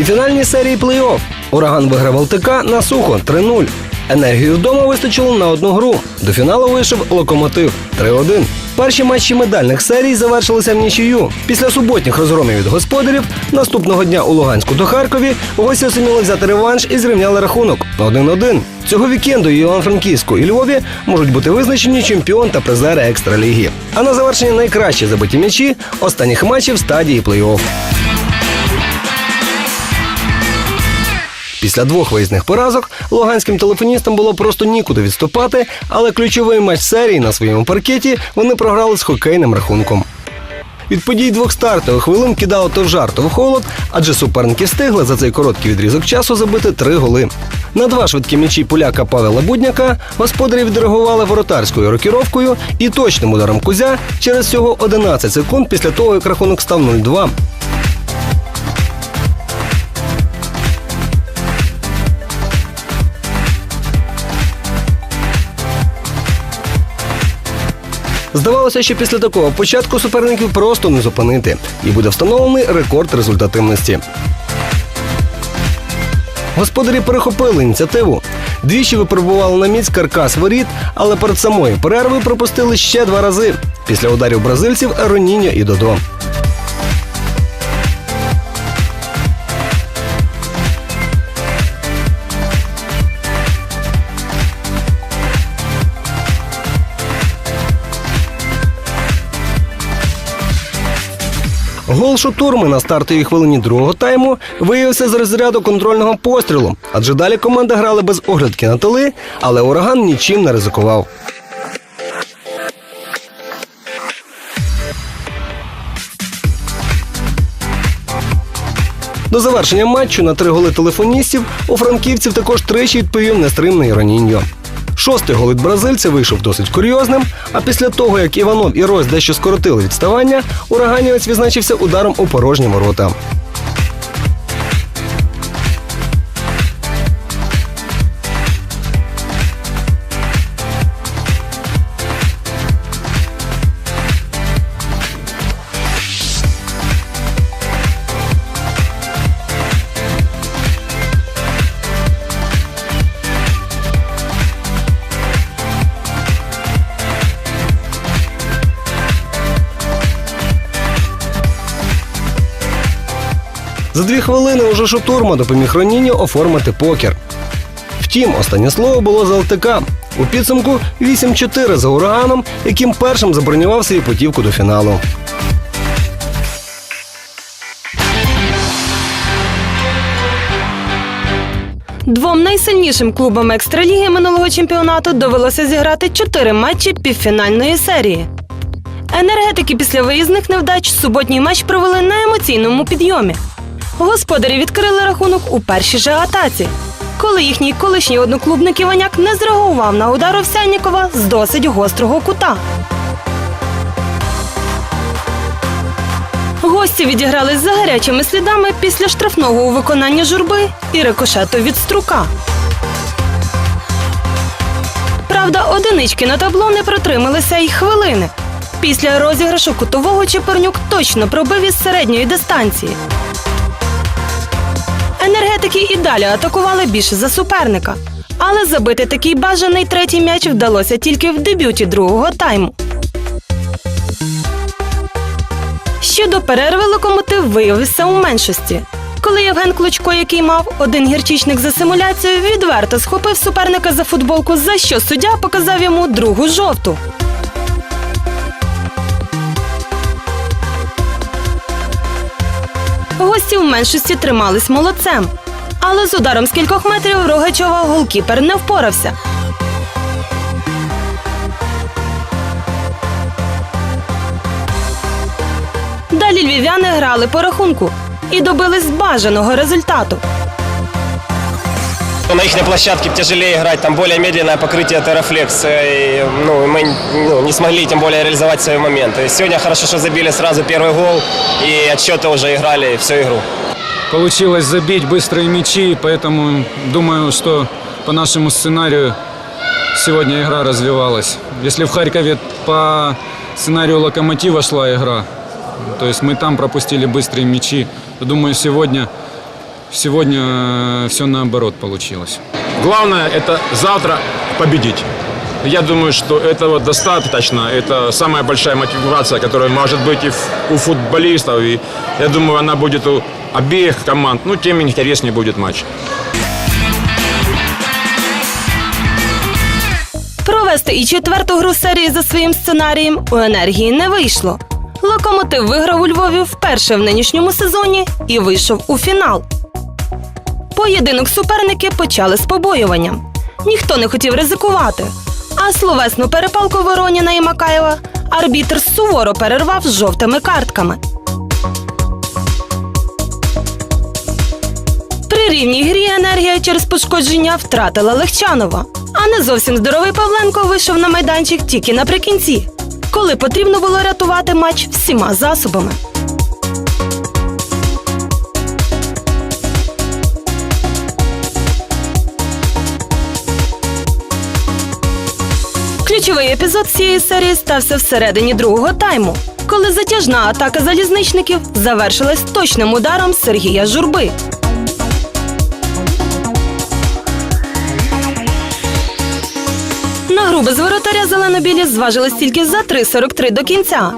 Півфінальні серії плей-офф. Ураган виграв ЛТК на сухо 3-0. Енергію вдома вистачило на одну гру. До фіналу вийшов локомотив 3-1. Перші матчі медальних серій завершилися в нічию. Після суботніх розгромів від господарів наступного дня у Луганську та Харкові гості зуміли взяти реванш і зрівняли рахунок 1-1. Цього вікенду і Івано-Франківську і Львові можуть бути визначені чемпіон та призери екстраліги. А на завершення найкращі забиті м'ячі останніх матчів стадії плей-офф. Після двох виїзних поразок луганським телефоністам було просто нікуди відступати, але ключовий матч серії на своєму паркеті вони програли з хокейним рахунком. Від подій двох стартових хвилин кидало то в жар, то в холод, адже суперники встигли за цей короткий відрізок часу забити три голи. На два швидкі м'ячі поляка Павела Будняка господарі відреагували воротарською рокіровкою і точним ударом кузя через всього 11 секунд після того, як рахунок став 0-2. Здавалося, що після такого початку суперників просто не зупинити, і буде встановлений рекорд результативності. Господарі перехопили ініціативу. Двічі випробували на міць каркас воріт, але перед самою перервою пропустили ще два рази. Після ударів бразильців Роніньо і Додо. Гол Шутурми на стартовій хвилині другого тайму виявився з розряду контрольного пострілу, адже далі команда грали без оглядки на тили, але ураган нічим не ризикував. До завершення матчу на три голи телефоністів у франківців також тричі відповів нестримний Роніньо. Шостий гол бразильця вийшов досить курйозним. А після того, як Іванов і Рось дещо скоротили відставання, ураганівець відзначився ударом у порожні ворота. За дві хвилини уже Шутурма допоміг Роніньо оформити покер. Втім, останнє слово було за ЛТК. У підсумку 8-4 за ураганом, яким першим забронював свою путівку до фіналу. Двом найсильнішим клубам екстраліги минулого чемпіонату довелося зіграти чотири матчі півфінальної серії. Енергетики після виїзних невдач суботній матч провели на емоційному підйомі. Господарі відкрили рахунок у першій же атаці, коли їхній колишній одноклубник Іваняк не зреагував на удар Овсяннікова з досить гострого кута. Гості відігрались за гарячими слідами після штрафного у виконанні журби і рикошету від струка. Правда, одинички на табло не протрималися й хвилини. Після розіграшу кутового Чепернюк точно пробив із середньої дистанції. Енергетики і далі атакували більше за суперника. Але забити такий бажаний третій м'яч вдалося тільки в дебюті другого тайму. Ще до перерви локомотив виявився у меншості. Коли Євген Клочко, який мав один гірчичник за симуляцію, відверто схопив суперника за футболку, за що суддя показав йому другу жовту. Гості в меншості тримались молодцем. Але з ударом з кількох метрів Рогачова голкіпер не впорався. Далі львів'яни грали по рахунку і добились бажаного результату. На их площадке тяжелее играть, там более медленное покрытие Terraflex. И, ну, мы ну, не смогли тем более реализовать свои моменты. Сегодня хорошо, что забили сразу первый гол и отсчеты уже играли всю игру. Получилось забить быстрые мячи, поэтому думаю, что по нашему сценарию сегодня игра развивалась. Если в Харькове по сценарию Локомотива шла игра, то есть мы там пропустили быстрые мячи, то думаю, сегодня сегодня все наоборот получилось. Главное это завтра победить. Я думаю, что этого достаточно. Это самая большая мотивация, которая может быть и в- у футболистов. И я думаю, она будет у обеих команд. Ну, тем интереснее будет матч. Провести і четверту гру серії за своїм сценарієм у енергії не вийшло. Локомотив виграв у Львові вперше в нинішньому сезоні і вийшов у фінал. Поєдинок суперники почали з побоюванням. Ніхто не хотів ризикувати. А словесну перепалку Вороніна і Макаєва арбітр суворо перервав з жовтими картками. При рівній грі енергія через пошкодження втратила Легчанова. А не зовсім здоровий Павленко вийшов на майданчик тільки наприкінці, коли потрібно було рятувати матч всіма засобами. Ключовий епізод цієї серії стався всередині другого тайму, коли затяжна атака залізничників завершилась точним ударом Сергія Журби. На гру без воротаря зеленобілі зважились тільки за 3.43 до кінця.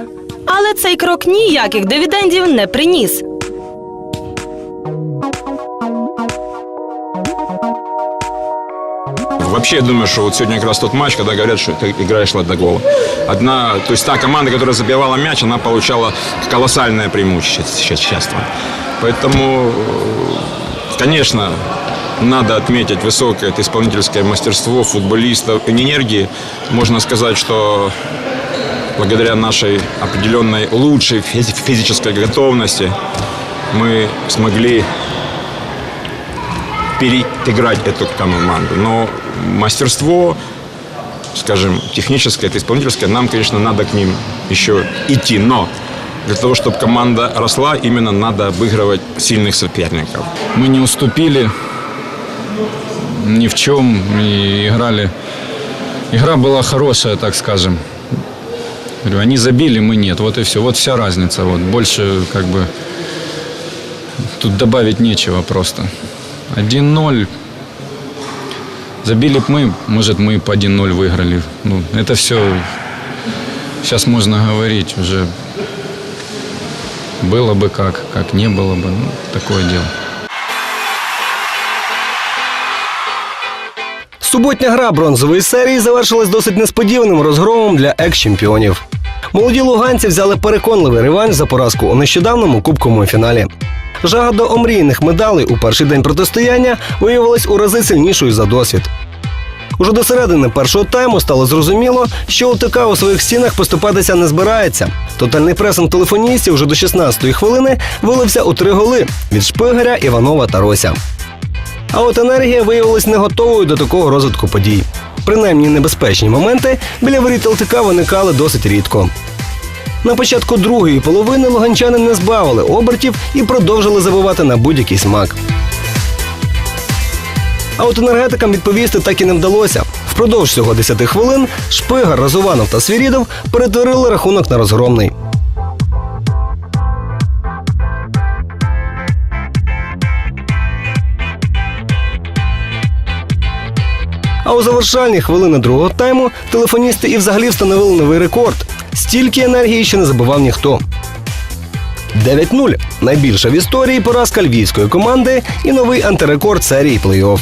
Але цей крок ніяких дивідендів не приніс. Вообще, я думаю, что вот сегодня как раз тот матч, когда говорят, что ты играешь ладогола. Одна, то есть та команда, которая забивала мяч, она получала колоссальное преимущество. Поэтому, э, конечно, надо отметить высокое это исполнительское мастерство футболистов и энергии. Можно сказать, что благодаря нашей определенной лучшей физи- физической готовности мы смогли переиграть эту команду. Но мастерство, скажем, техническое, это исполнительское, нам, конечно, надо к ним еще идти. Но для того, чтобы команда росла, именно надо обыгрывать сильных соперников. Мы не уступили ни в чем и играли. Игра была хорошая, так скажем. Говорю, они забили, мы нет. Вот и все. Вот вся разница. Вот больше как бы тут добавить нечего просто. 1-0. Забили б мы, может, мы по 1-0 выиграли. Ну, это все сейчас можно говорить уже. Было бы как, как не было бы. Ну, такое дело. Суботня гра бронзової серії завершилась досить несподіваним розгромом для екс-чемпіонів. Молоді луганці взяли переконливий реванш за поразку у нещодавному кубковому фіналі. Жага до омрійних медалей у перший день протистояння виявилась у рази сильнішою за досвід. Уже до середини першого тайму стало зрозуміло, що ОТК у своїх стінах поступатися не збирається. Тотальний пресинг телефоністів вже до 16-ї хвилини вилився у три голи від Шпигаря, Іванова та Рося. А от енергія виявилась не готовою до такого розвитку подій. Принаймні небезпечні моменти біля воріт ЛТК виникали досить рідко. На початку другої половини луганчани не збавили обертів і продовжили забивати на будь-який смак. А от енергетикам відповісти так і не вдалося. Впродовж всього 10 хвилин Шпигар, Разуванов та Свірідов перетворили рахунок на розгромний. А у завершальні хвилини другого тайму телефоністи і взагалі встановили новий рекорд. Стільки енергії ще не забував ніхто. 9-0 найбільша в історії поразка львівської команди і новий антирекорд серії плей-офф.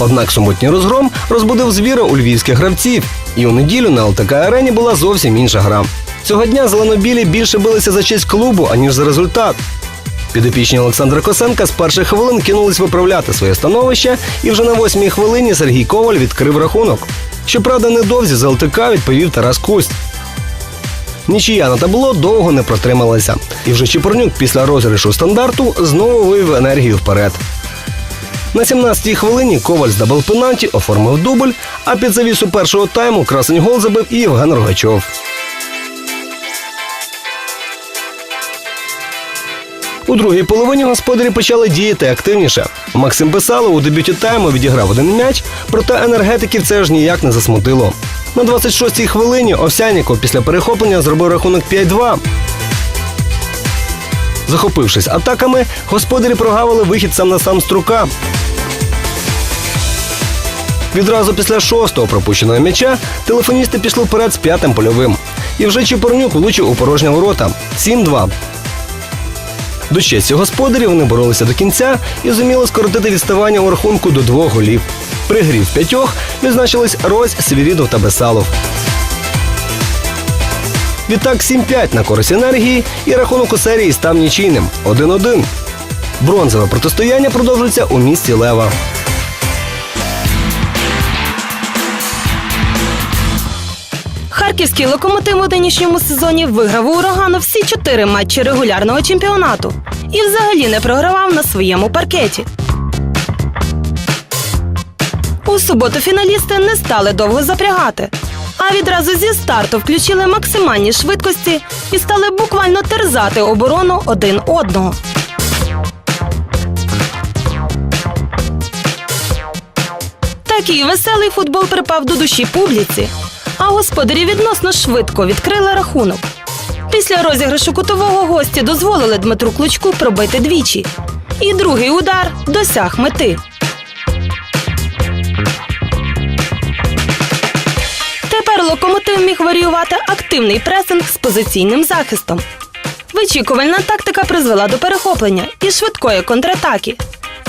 Однак суботній розгром розбудив звіра у львівських гравців, і у неділю на ЛТК арені була зовсім інша гра. Цього дня зеленобілі більше билися за честь клубу, аніж за результат. Підопічні Олександра Косенка з перших хвилин кинулись виправляти своє становище, і вже на восьмій хвилині Сергій Коваль відкрив рахунок. Щоправда, недовзі з ЛТК відповів Тарас Кусть. Нічия на табло довго не протрималася, і вже Чепурнюк після розіграшу стандарту знову вивів енергію вперед. На 17-й хвилині Коваль з дабл-пенальті оформив дубль, а під завісу першого тайму красень гол забив і Євген Рогачов. У другій половині господарі почали діяти активніше. Максим Писало у дебюті тайму відіграв один м'яч, проте енергетиків це ж ніяк не засмутило. На 26-й хвилині Овсяніков після перехоплення зробив рахунок 5-2. Захопившись атаками, господарі прогавили вихід сам на сам струка. Відразу після шостого пропущеного м'яча телефоністи пішли вперед з п'ятим польовим. І вже Чепурнюк влучив у порожні ворота 7-2. До честі господарів вони боролися до кінця і зуміли скоротити відставання у рахунку до двох голів. При грі в п'ятьох відзначились Рось, Свірідов та Бесалов. Відтак 7-5 на користь енергії і рахунок у серії став нічийним 1-1. Бронзове протистояння продовжується у місті Лева. Харківський локомотив у нинішньому сезоні виграв у урагану всі чотири матчі регулярного чемпіонату і взагалі не програвав на своєму паркеті. У суботу фіналісти не стали довго запрягати, а відразу зі старту включили максимальні швидкості і стали буквально терзати оборону один одного. Такий веселий футбол припав до душі публіці, а господарі відносно швидко відкрили рахунок. Після розіграшу кутового гості дозволили Дмитру Клучку пробити двічі. І другий удар досяг мети. Тепер локомотив міг варіювати активний пресинг з позиційним захистом. Вичікувальна тактика призвела до перехоплення і швидкої контратаки.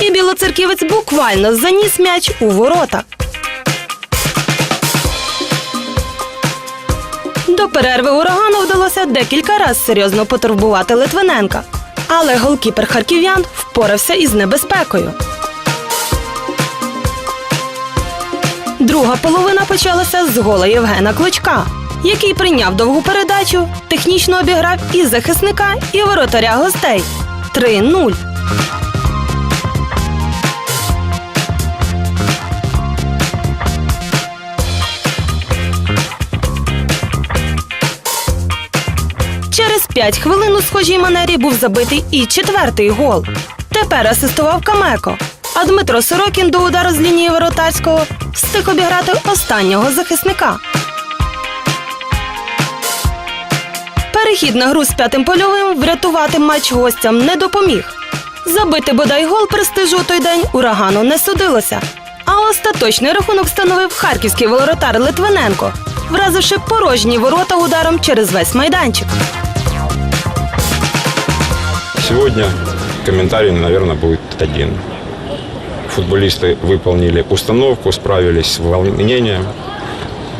І білоцерківець буквально заніс м'яч у ворота. До перерви урагану вдалося декілька разів серйозно потурбувати Литвиненка. Але голкіпер харків'ян впорався із небезпекою. Друга половина почалася з гола Євгена Клочка, який прийняв довгу передачу, технічно обіграв і захисника, і воротаря гостей 3-0. 5 хвилин у схожій манері був забитий і четвертий гол. Тепер асистував Камеко. А Дмитро Сорокін до удару з лінії воротарського встиг обіграти останнього захисника. Перехід на гру з п'ятим польовим врятувати матч гостям не допоміг. Забити бодай гол престижу той день урагану не судилося. А остаточний рахунок встановив харківський воротар Литвиненко, вразивши порожні ворота ударом через весь майданчик. Сегодня комментарий, наверное, будет один. Футболисты выполнили установку, справились с волнением.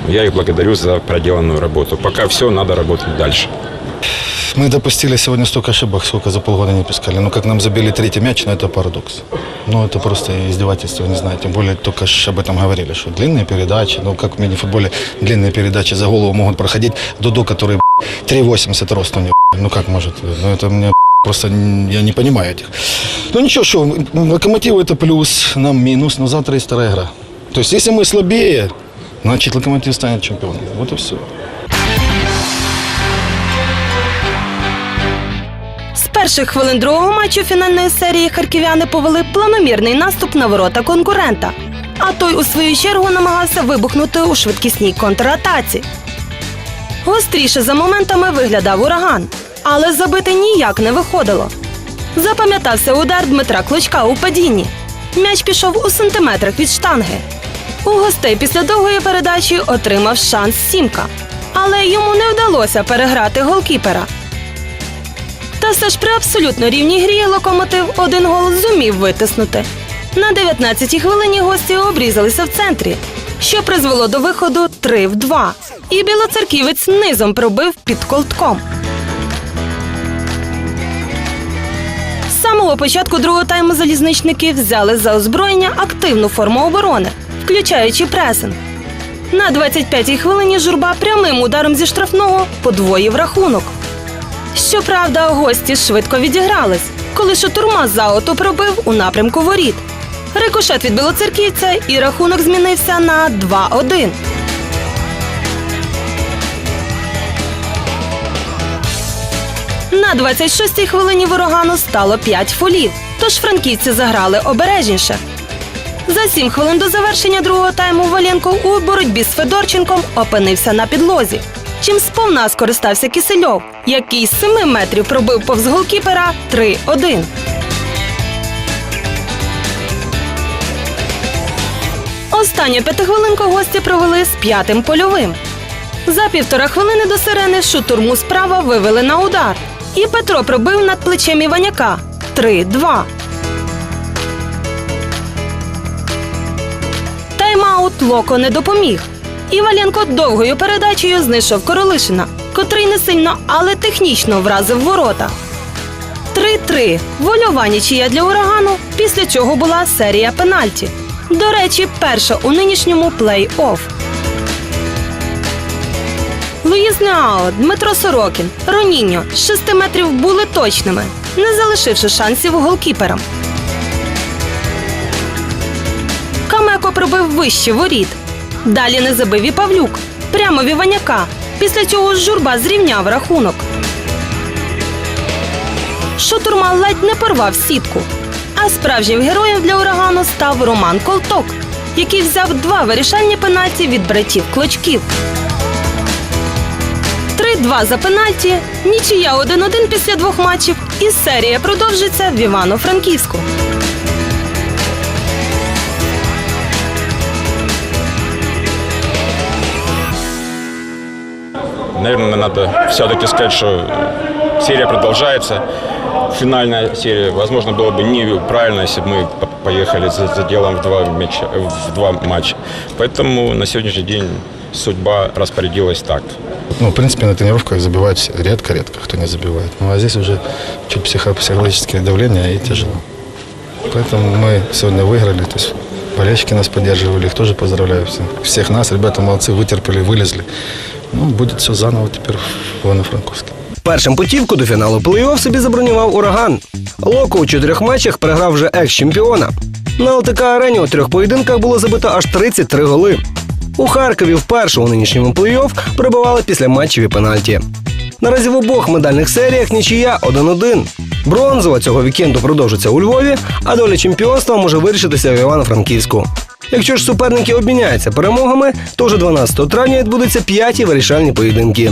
Я их благодарю за проделанную работу. Пока все, надо работать дальше. Мы допустили сегодня столько ошибок, сколько за полгода не пускали. Ну, как нам забили третий мяч, ну, это парадокс. Ну, это просто издевательство, не знаю. Тем более, только об этом говорили, что длинные передачи, ну, как в мини-футболе, длинные передачи за голову могут проходить. Дудо, который б***ь, 3,80 рост у него. Ну, как может? Ну, это мне просто н- я не понимаю этих. Ну, ничего, что, локомотиву это плюс, нам минус, но завтра есть вторая игра. То есть, если мы слабее, значит, локомотив станет чемпионом. Вот и все. З перших хвилин другого матчу фінальної серії харків'яни повели планомірний наступ на ворота конкурента. А той, у свою чергу, намагався вибухнути у швидкісній контратаці. Гостріше за моментами виглядав ураган, але забити ніяк не виходило. Запам'ятався удар Дмитра Клочка у падінні. М'яч пішов у сантиметрах від штанги. У гостей після довгої передачі отримав шанс Сімка, але йому не вдалося переграти голкіпера. Та все ж при абсолютно рівній грі локомотив один гол зумів витиснути. На 19-й хвилині гості обрізалися в центрі, що призвело до виходу 3 в 2. І білоцерківець низом пробив під колтком. Самого початку другого тайму залізничники взяли за озброєння активну форму оборони, включаючи пресинг. На 25-й хвилині журба прямим ударом зі штрафного подвоїв рахунок. Щоправда, гості швидко відігрались, коли шатурма заоту пробив у напрямку воріт. Рикошет від білоцерківця і рахунок змінився на 2-1. На 26-й хвилині ворогану стало 5 фолів, тож франківці заграли обережніше. За сім хвилин до завершення другого тайму Валенко у боротьбі з Федорченком опинився на підлозі. Чим сповна скористався Кисельов, який з 7 метрів пробив повз голкіпера 3-1. Останню п'ятихвилинку гості провели з п'ятим польовим. За півтора хвилини до сирени шутурму справа вивели на удар. І Петро пробив над плечем Іваняка 3-2. Тайм-аут Локо не допоміг. І Валенко довгою передачею знайшов Королишина, котрий не сильно, але технічно вразив ворота. 3-3. Вольова нічия для урагану. Після чого була серія пенальті. До речі, перша у нинішньому плей-офф. Луїз Неао, Дмитро Сорокін, Роніньо з 6 метрів були точними, не залишивши шансів голкіперам. Камеко пробив вище воріт. Далі не забив і Павлюк. Прямо в Іваняка. Після цього журба зрівняв рахунок. Шотурма ледь не порвав сітку. А справжнім героєм для урагану став Роман Колток, який взяв два вирішальні пенальті від братів Клочків 3-2 за пенальті, нічия 1-1 після двох матчів, і серія продовжиться в Івано-Франківську. Наверное, надо все-таки сказать, что серия продолжается. Финальная серия, возможно, было бы неправильно, если бы мы по- поехали за, за делом в два, мяча, в два матча. Поэтому на сегодняшний день судьба распорядилась так. Ну, в принципе, на тренировках забивают все. Редко-редко кто не забивает. Ну, а здесь уже чуть психо- психологическое давление и тяжело. Поэтому мы сегодня выиграли. То есть болельщики нас поддерживали, их тоже поздравляю всех. Всех нас, ребята молодцы, вытерпели, вылезли. Ну, будет все заново теперь в Ивано-Франковске. Першим путівку до фіналу плей-офф собі забронював ураган. Локо у чотирьох матчах програв вже екс-чемпіона. На ЛТК арені у трьох поєдинках було забито аж 33 голи. У Харкові вперше у нинішньому плей-офф прибували після матчів і пенальті. Наразі в обох медальних серіях нічия 1-1. Бронзова цього вікенду продовжиться у Львові, а доля чемпіонства може вирішитися в Івано-Франківську. Якщо ж суперники обміняються перемогами, то вже 12 травня відбудуться п'яті вирішальні поєдинки.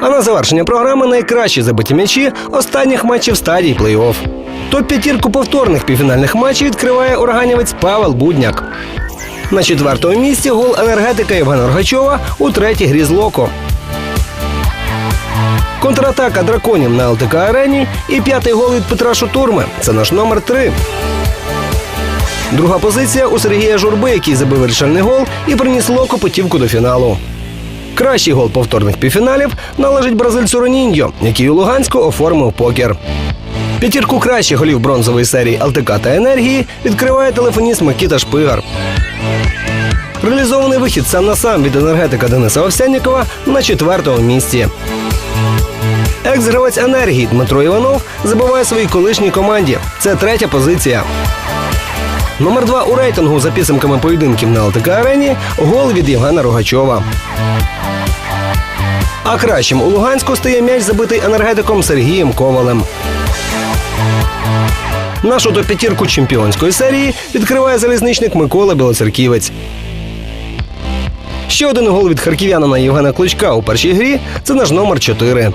А на завершення програми найкращі забиті м'ячі останніх матчів стадії плей-офф. Топ-п'ятірку повторних півфінальних матчів відкриває ураганівець Павел Будняк. На четвертому місці гол енергетика Євгена Рогачова у третій грі з Локо. Контратака драконів на ЛТК арені і п'ятий гол від Петра Шутурми. Це наш номер три. Друга позиція у Сергія Журби, який забив вирішальний гол і приніс Локо путівку до фіналу. Кращий гол повторних півфіналів належить бразильцю Роніньо, який у Луганську оформив покер. П'ятірку кращих голів бронзової серії ЛТК та енергії відкриває телефоніст Микіта Шпигар. Реалізований вихід сам на сам від енергетика Дениса Овсяннікова на четвертому місці. Екс-гравець енергії Дмитро Іванов забиває своїй колишній команді. Це третя позиція. Номер два у рейтингу за підсумками поєдинків на ЛТК арені гол від Євгена Рогачова. А кращим у Луганську стає м'яч забитий енергетиком Сергієм Ковалем. Нашу топ-п'ятірку чемпіонської серії відкриває залізничник Микола Білоцерківець. Ще один гол від харків'янина Євгена Кличка у першій грі це наш номер 4.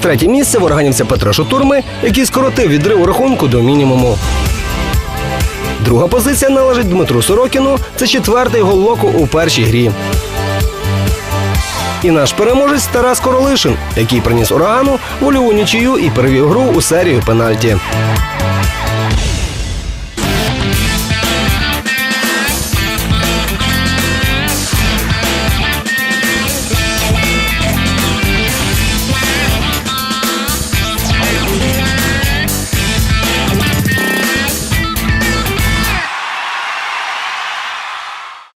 Третє місце в органівця Петра Шутурми, який скоротив відрив у рахунку до мінімуму. Друга позиція належить Дмитру Сорокіну. Це четвертий гол локу у першій грі. І наш переможець Тарас Королишин, який приніс урагану вольову нічию і перевів гру у серію пенальті.